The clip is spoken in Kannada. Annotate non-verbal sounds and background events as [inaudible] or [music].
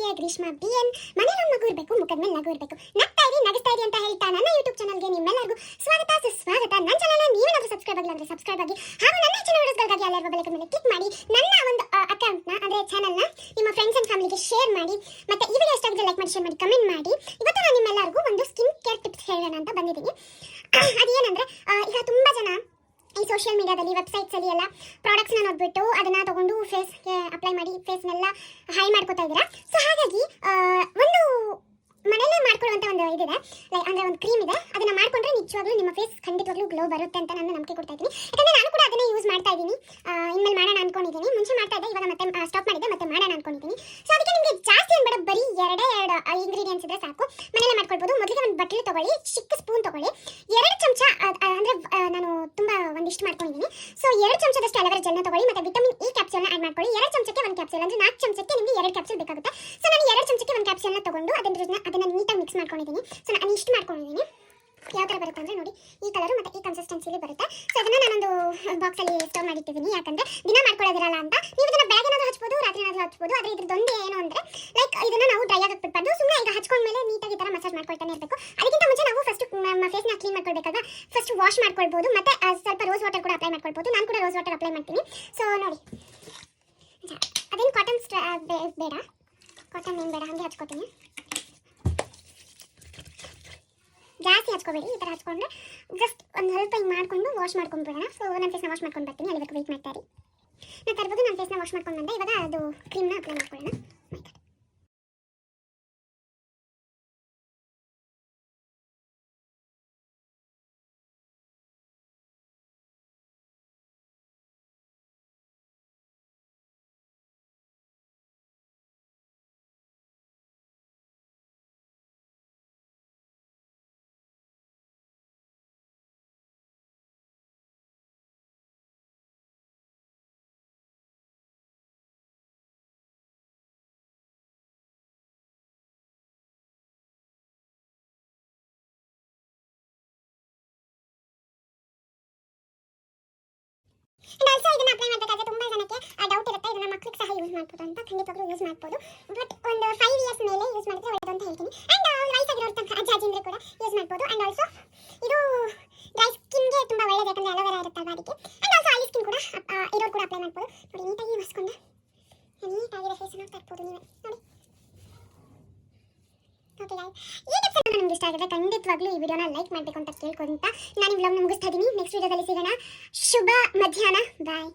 ಪ್ರೀತಿಯ ಗ್ರೀಷ್ಮ ಬಿ ಎನ್ ಒಂದು ಮಗು ಇರಬೇಕು ಮುಖದ ಮೇಲೆ ನಗು ಇರಬೇಕು ನಗ್ತಾ ಇರಿ, ನಗಿಸ್ತಾ ಇರಿ ಅಂತ ಹೇಳ್ತಾ ನನ್ನ ಯೂಟ್ಯೂಬ್ ಚಾನಲ್ಗೆ ನಿಮ್ಮೆಲ್ಲರಿಗೂ ಸ್ವಾಗತ, ಸುಸ್ವಾಗತ. ನನ್ನ ಚಾನಲ್ ನೀವೇನಾದರೂ ಸಬ್ಸ್ಕ್ರೈಬ್ ಆಗಿಲ್ಲ ಅಂದ್ರೆ ಸಬ್ಸ್ಕ್ರೈಬ್ ಆಗಿ ಹಾಗೂ ನನ್ನ ಹೆಚ್ಚಿನ ವಿಡಿಯೋಸ್ಗಳಿಗಾಗಿ ಅಲ್ಲಿರುವ ಬೆಳಕು ಮೇಲೆ ಕ್ಲಿಕ್ ಮಾಡಿ ನನ್ನ ಒಂದು ಅಕೌಂಟ್ನ ಅಂದರೆ ಚಾನಲ್ನ ನಿಮ್ಮ ಫ್ರೆಂಡ್ಸ್ ಆ್ಯಂಡ್ ಫ್ಯಾಮಿಲಿಗೆ ಶೇರ್ ಮಾಡಿ ಮತ್ತೆ ಈ ವಿಡಿಯೋ ಇಷ್ಟ ಆಗಿದ್ರೆ ಲೈಕ್ ಮಾಡಿ ಶೇರ್ ಮಾಡಿ ಕಮೆಂಟ್ ಮಾಡಿ. ಇವತ್ತು ನಾನು ನಿಮ್ಮೆಲ್ಲರಿಗೂ ಒಂದು ಸ್ಕಿನ್ ಕೇರ್ ಟಿಪ್ಸ್ ಹೇಳೋಣ ಅಂತ ಬಂದಿದ್ದೀನಿ. [clears throat] ಅದೇನಂದ್ರೆ ಈಗ ತುಂಬ ಜನ ಈ ಸೋಷಿಯಲ್ ಮೀಡಿಯಾದಲ್ಲಿ ವೆಬ್ಸೈಟ್ಸ್ ಅಲ್ಲಿ ಎಲ್ಲ ಪ್ರಾಡಕ್ಟ್ಸ್ನ ನೋಡ್ಬಿಟ್ಟು ಅದನ್ನ ತಗೊಂಡು ಫೇಸ್ಗೆ ಅಪ್ಲೈ ಮಾಡಿ ಫೇಸ್ನೆಲ್ಲ ಹೈ ಮಾಡ್ಕೋತಾ ಇದ್ದೀರಾ? ಸೊ ಹಾಗಾಗಿ ಒಂದು ಮನೆಯಲ್ಲೇ ಮಾಡ್ಕೊಳ್ಳುವಂತ ಒಂದು ಇದಿದೆ. ಲೈಕ್ ಅಂದ್ರೆ ಒಂದು ಕ್ರೀಮ್ ಇದೆ. ಅದನ್ನ ಮಾಡ್ಕೊಂಡ್ರೆ ನಿಜವಾಗ್ಲೂ ನಿಮ್ಮ ಫೇಸ್ ಖಂಡಿತವಾಗ್ಲೂ ಗ್ಲೋ ಬರುತ್ತೆ ಅಂತ ನಾನು ನಂಬಿಕೆ ಕೊಡ್ತಾ ಇದ್ದೀನಿ. ಯಾಕಂದ್ರೆ ನಾನು ಕೂಡ ಅದನ್ನೇ ಯೂಸ್ ಮಾಡ್ತಾ ಇದ್ದೀನಿ. ಇನ್ಮೇಲೆ ಮಾಡೋಣ ಅನ್ಕೊಂಡಿದ್ದೀನಿ. ಮುಂಚೆ ಮಾಡ್ತಾ ಇದ್ದೆ, ಇವಾಗ ಮತ್ತೆ ಸ್ಟಾಪ್ ಮಾಡಿದ್ದೆ ಮತ್ತೆ ಮಾಡೋಣ ಅನ್ಕೊಂಡಿದ್ದೀನಿ. ಸೊ ಅದಕ್ಕೆ ನಿಮಗೆ ಜಾಸ್ತಿ ಅನ್ಬೇಡ ಬೇಡ, ಬರೀ ಎರಡೇ, ಎರಡು ಇಂಗ್ರೀಡಿಯೆಂಟ್ಸ್ ಇದ್ರೆ ಸಾಕು. ಮನೆಯಲ್ಲೇ ಮಾಡ್ಕೊಳ್ಬೋದು ಬಟ್ಲು ತಗೊಳ್ಳಿ, ಚಿಕ್ಕ ಸ್ಪೂನ್ ತಗೊಳ್ಳಿ. ಎರಡು ಚಮಚ ಅದ್- ಅದ್- ಅಂದ್ರೆ ನಾನು ತುಂಬಾ ಒಂದಿಷ್ಟು ಮಾಡ್ಕೊಂಡಿದ್ದೀನಿ ಸೊ ಎರಡು ಚಮಚದಷ್ಟು ಅಲವೆರಾ ಜೆಲ್ನ ತಗೊಳ್ಳಿ, ಮತ್ತೆ ವಿಟಮಿನ್ ಇ ಕ್ಯಾಪ್ಸೂಲ್ನ ಆಡ್ ಮಾಡ್ಕೊಳ್ಳಿ. ಎರಡು ಚಮಚಕ್ಕೆ ಒಂದು ಕ್ಯಾಪ್ಸೂಲ್ ಅಂದ್ರೆ ನಾಲ್ಕು ಚಮಚಕ್ಕೆ ನಿಮಗೆ ಎರಡು ಕ್ಯಾಪ್ಸೂಲ್ ಬೇಕಾಗುತ್ತೆ. ಸೊ ನಾನು ಎರಡು ಚಮಚಕ್ಕೆ ಒಂದು ಕ್ಯಾಪ್ಸೂಲ್ನ ತಗೊಂಡು ಅದನ್ನ ಅದನ್ನ ನೀಟಾಗಿ ಮಿಕ್ಸ್ ಮಾಡ್ಕೊಂಡಿದ್ದೀನಿ ಸೊ ನಾನು ಇಷ್ಟು ಮಾಡ್ಕೊಂಡಿದ್ದೀನಿ ಯಾವ ಥರ ಬರುತ್ತೆ ಅಂದರೆ ನೋಡಿ, ಈ ಕಲರು ಮತ್ತು ಈ ಕನ್ಸಿಸ್ಟೆನ್ಸಿಲಿ ಬರುತ್ತೆ. ಸೊ ಅದನ್ನ ನಾನೊಂದು ಬಾಕ್ಸಲ್ಲಿ ಸ್ಟೋರ್ ಮಾಡಿಟ್ಟಿದ್ದೀನಿ ಯಾಕಂದ್ರೆ ದಿನ ಮಾಡ್ಕೊಳ್ಳೋದಿರಲ್ಲ ಅಂತ. ನೀವು ಇದನ್ನ ಬೆಳಗ್ಗೆನಾದ್ರೂ ಹಚ್ಬೋದು, ರಾತ್ರಿ ಏನಾದರೂ ಹಚ್ಬೋದು, ಆದರೆ ಇದ್ರದ್ದೊಂದು ಏನು ಅಂದರೆ ಲೈಕ್ ಇದನ್ನ ನಾವು ಡ್ರೈ ಆಗಕ್ಕೆ ಬಿಟ್ಬಾರ್ದು ಸುಮ್ಮನೆ ಈಗ ಹಚ್ಕೊಂಡ್ಮೇಲೆ ನೀಟಾಗಿ ಈ ಥರ ಮಸಾಜ್ ಮಾಡ್ಕೊಳ್ತಾನೆ ಇರಬೇಕು. ಅದಕ್ಕಿಂತ ಮುಂಚೆ ನಾವು ಫಸ್ಟ್ ನಮ್ಮ ಫೇಸ್ನ ಕ್ಲೀನ್ ಮಾಡ್ಕೊಳ್ಬೇಕಲ್ವಾ? ಫಸ್ಟ್ ವಾಶ್ ಮಾಡ್ಕೊಳ್ಬೋದು, ಮತ್ತೆ ಸ್ವಲ್ಪ ರೋಸ್ ವಾಟರ್ ಕೂಡ ಅಪ್ಲೈ ಮಾಡ್ಕೊಳ್ಬೋದು. ನಾನು ಕೂಡ ರೋಸ್ ವಾಟರ್ ಅಪ್ಲೈ ಮಾಡ್ತೀನಿ. ಸೊ ನೋಡಿ. ಅದೇನು ಕಾಟನ್ ಬೇಡ? ಕಾಟನ್ ಏನು ಬೇಡ? ಹಾಗೆ ಹಚ್ಕೋತೀನಿ. ಜಾಸ್ತಿ ಹಚ್ಕೋಬೇಡಿ, ಈ ಥರ ಹಚ್ಕೊಂಡ್ರೆ ಜಸ್ಟ್ ಒಂದು ಸ್ವಲ್ಪ ಹಿಂಗೆ ಮಾಡ್ಕೊಂಡು ವಾಶ್ ಮಾಡ್ಕೊಂಡ್ಬಿಡೋಣ ಸೊ ನನ್ನ ಫೇಸ್ನ ವಾಶ್ ಮಾಡ್ಕೊಂಡು ಬರ್ತೀನಿ. ಅಲ್ಲಿವರೆಗೂ ವೇಟ್ ಮಾಡ್ತಾರೆ ನಾನು ತರ್ಬೋದು ನನ್ನ ಫೇಸ್ನ ವಾಶ್ ಮಾಡ್ಕೊಂಡು ಬಂದೆ. ಇವಾಗ ಅದು ಕ್ರೀಮ್ನ ಅಪ್ಲೈ ಮಾಡ್ಕೊಳ್ಳೋಣ. ಆಯ್ತು. ಆಲ್ಸೋ ಇದನ್ನ ಅಪ್ಲೈ ಮಾಡಬೇಕಾದ್ರೆ ತುಂಬಾ ಜನಕ್ಕೆ ಡೌಟ್ ಇರುತ್ತೆ. ಇದನ್ನ ಮಕ್ಕಳಿಗೆ ಸಹ ಯೂಸ್ ಮಾಡ್ಬೋದು ಅಂತ ಖಂಡಿತವಾಗ್ಲೂ ಯೂಸ್ ಮಾಡ್ಬೋದು. ಬಟ್ ಒಂದು ಫೈವ್ ಇಯರ್ಸ್ ಮೇಲೆ ಯೂಸ್ ಮಾಡಿದ್ರೆ ಒಳ್ಳೆಯದು ಅಂತ ಹೇಳ್ತೀನಿ. ಅಂಡ್ ವಯಸ್ಸಾಗಿರೋ ತನಕ, ಅಜ್ಜ, ಅಜ್ಜಿಂದ್ರೆ ಕೂಡ ಯೂಸ್ ಮಾಡ್ಬೋದು. ಅಂಡ್ ಆಲ್ಸೋ ಇದು ಡ್ರೈ ಸ್ಕಿನ್ಗೆ ತುಂಬಾ ಒಳ್ಳೆಯದು ಯಾಕಂದ್ರೆ ಅಲೋವೆರಾ ಇರುತ್ತಲ್ವಾ ಅದಕ್ಕೆ. ಅಂಡ್ ಆಲ್ಸೋ ಆಯಿಲ್ ಸ್ಕಿನ್ ಕೂಡ ಇರೋರು ಕೂಡ ಅಪ್ಲೈ ಮಾಡ್ಬೋದು. ನೋಡಿ, ನೀಟಾಗಿ ಒರೆಸ್ಕೊಂಡು ನೀಟಾಗಿರೋ ಫೇಸ್ ನೋಡ್ತಾ ಇರ್ಬೋದು ನೀವೇ. ನೋಡಿ. ಓಕೆ ಈ ಟಿಪ್ಸ್ ಎಲ್ಲ ನಿಮ್ಗೆ ಇಷ್ಟ ಆಗಿದೆ ಖಂಡಿತವಾಗ್ಲೂ ಈ ವಿಡಿಯೋನ ಲೈಕ್ ಮಾಡಬೇಕು ಅಂತ ಕೇಳ್ಕೊಂತ ನಾನು ಈ ವ್ಲಾಗ್ನ ಮುಗಿಸ್ತಾ ಇದ್ದೀನಿ. ನೆಕ್ಸ್ಟ್ ವಿಡಿಯೋದಲ್ಲಿ ಸಿಗೋಣ. ಶುಭ ಮಧ್ಯಾಹ್ನ. ಬಾಯ್